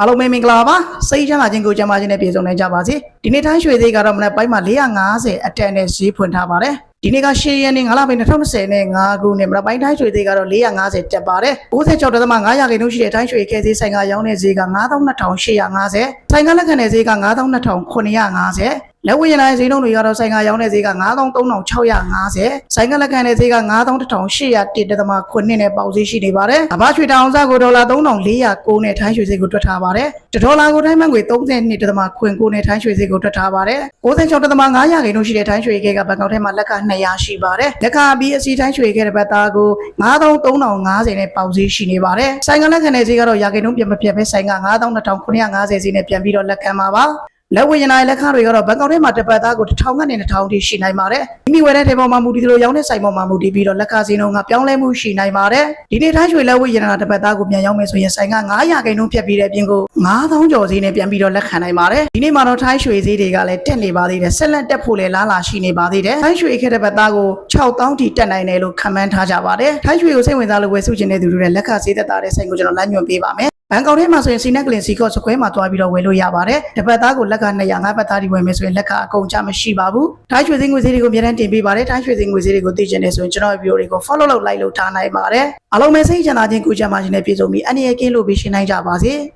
အားလုံးပဲမင်္ဂလာပါစိတ်ချမ်းသာခြင်းကိုကြံပါခြင်းနဲ့ပြည့်စုံနိုင်ကြပါစေဒီနေ့တိုင်းရွှေသေးကတော့မနေ့ပိုင်းမှာ450အတက်နဲ့ဈေးဖွင့်ထားပါတယ်ဒီနေ့က10ရက်နေ့9လပိုင်း2020နဲ့5ခုနှစ်မနေ့ပိုင်းတိုင်းရွှေသေးကတော့450တက်ပါတယ်96.5ရာခိုင်နှုန်းရှိတဲ့တိုင်းရွှေကဲဈေးဆိုင်ကရောင်းတဲ့ဈေးက92,850ဆိုင်ကလက်ခံတဲ့ဈေးက92,950 လက်ဝယ်ရနိုင်ဈေးနှုန်းတွေကတော့ဆိုင်ကရောင်းတဲ့ဈေးက93,650ဆိုင်ကလက်ခံတဲ့ဈေးက91,801.9နဲ့ပေါက်ဈေးရှိနေပါတယ်။အဘရွှေတောင်စားကိုဒေါ်လာ3,409နဲ့ထိုင်းရွှေဈေးကိုတွက်ထားပါတယ်။တဒေါ်လာကိုထိုင်းမန်ငွေ32.9နဲ့ထိုင်းရွှေဈေးကိုတွက်ထားပါတယ်။96.5ရာခိုင်နှုန်းရှိတဲ့ထိုင်းရွှေကဲကဘန်ကောက်ထဲမှာလက်က200ရှိပါတယ်။လက်ခအပြီးအစီထိုင်းရွှေကဲတဲ့ဘတ်သားကို9350နဲ့ပေါက်ဈေးရှိနေပါတယ်။ဆိုင်ကလက်ခံတဲ့ဈေးကတော့ရာခိုင်နှုန်းပြတ်မပြတ်ပဲဆိုင်က92,950ဈေးနဲ့ပြန်ပြီးတော့လက်ခံပါပါ။ လက်ဝယ်ရနိုင်လက်ခတွေကတော့ဘန်ကောက်ထဲမှာတစ်ပတ်သားကို1000ကနေ2000ထိရှိနိုင်ပါတယ်။မိမိဝယ်တဲ့ထဲပေါ်မှာမူတည်သလိုရောင်းတဲ့ဆိုင်ပေါ်မှာမူတည်ပြီးတော့လက်ခစင်းလုံးကပြောင်းလဲမှုရှိနိုင်ပါတယ်။ဒီနေ့ထိုင်းရွှေလက်ဝယ်ရနာတစ်ပတ်သားကိုပြန်ရောင်းမယ်ဆိုရင်ဆိုင်က900ကိန်းလုံးဖြတ်ပြီးတဲ့အပြင်ကို9000ကျော်ဈေးနဲ့ပြန်ပြီးတော့လက်ခံနိုင်ပါတယ်။ဒီနေ့မှာတော့ထိုင်းရွှေဈေးတွေကလည်းတက်နေပါသေးတယ်။ဆက်လက်တက်ဖို့လည်းလားလာရှိနေပါသေးတယ်။ထိုင်းရွှေခက်တဲ့ပတ်သားကို6000ထိတက်နိုင်တယ်လို့ခန့်မှန်းထားကြပါတယ်။ထိုင်းရွှေကိုစိတ်ဝင်စားလို့ဝယ်စုချင်တဲ့သူတွေလည်းလက်ခဈေးသက်သာတဲ့ဆိုင်ကိုကျွန်တော်လမ်းညွှန်ပေးပါမယ်။ ဘန်ကောက်ထဲမှာဆိုရင်စီနက်ကလင်စီကော့စကွဲမှာတွားပြီးတော့ဝယ်လို့ရပါတယ်။တစ်ပတ်သားကိုလက်က200ငါးပတ်သားဒီဝယ်မယ်ဆိုရင်လက်ကအကုန်ချမရှိပါဘူး။တိုင်းရွှေစင်းငွေစည်းတွေကိုအများတန်းတင်ပေးပါတယ်။တိုင်းရွှေစင်းငွေစည်းတွေကိုသိချင်တယ်ဆိုရင်ကျွန်တော်ရဲ့ video တွေကို follow လုပ် like လုပ်ထားနိုင်ပါတယ်။အားလုံးပဲစိတ်ချမ်းသာခြင်းကိုကြံပါခြင်းနဲ့ပြည့်စုံပြီးအနေရကင်းလို့ပြီးရှင်းနိုင်ကြပါစေ။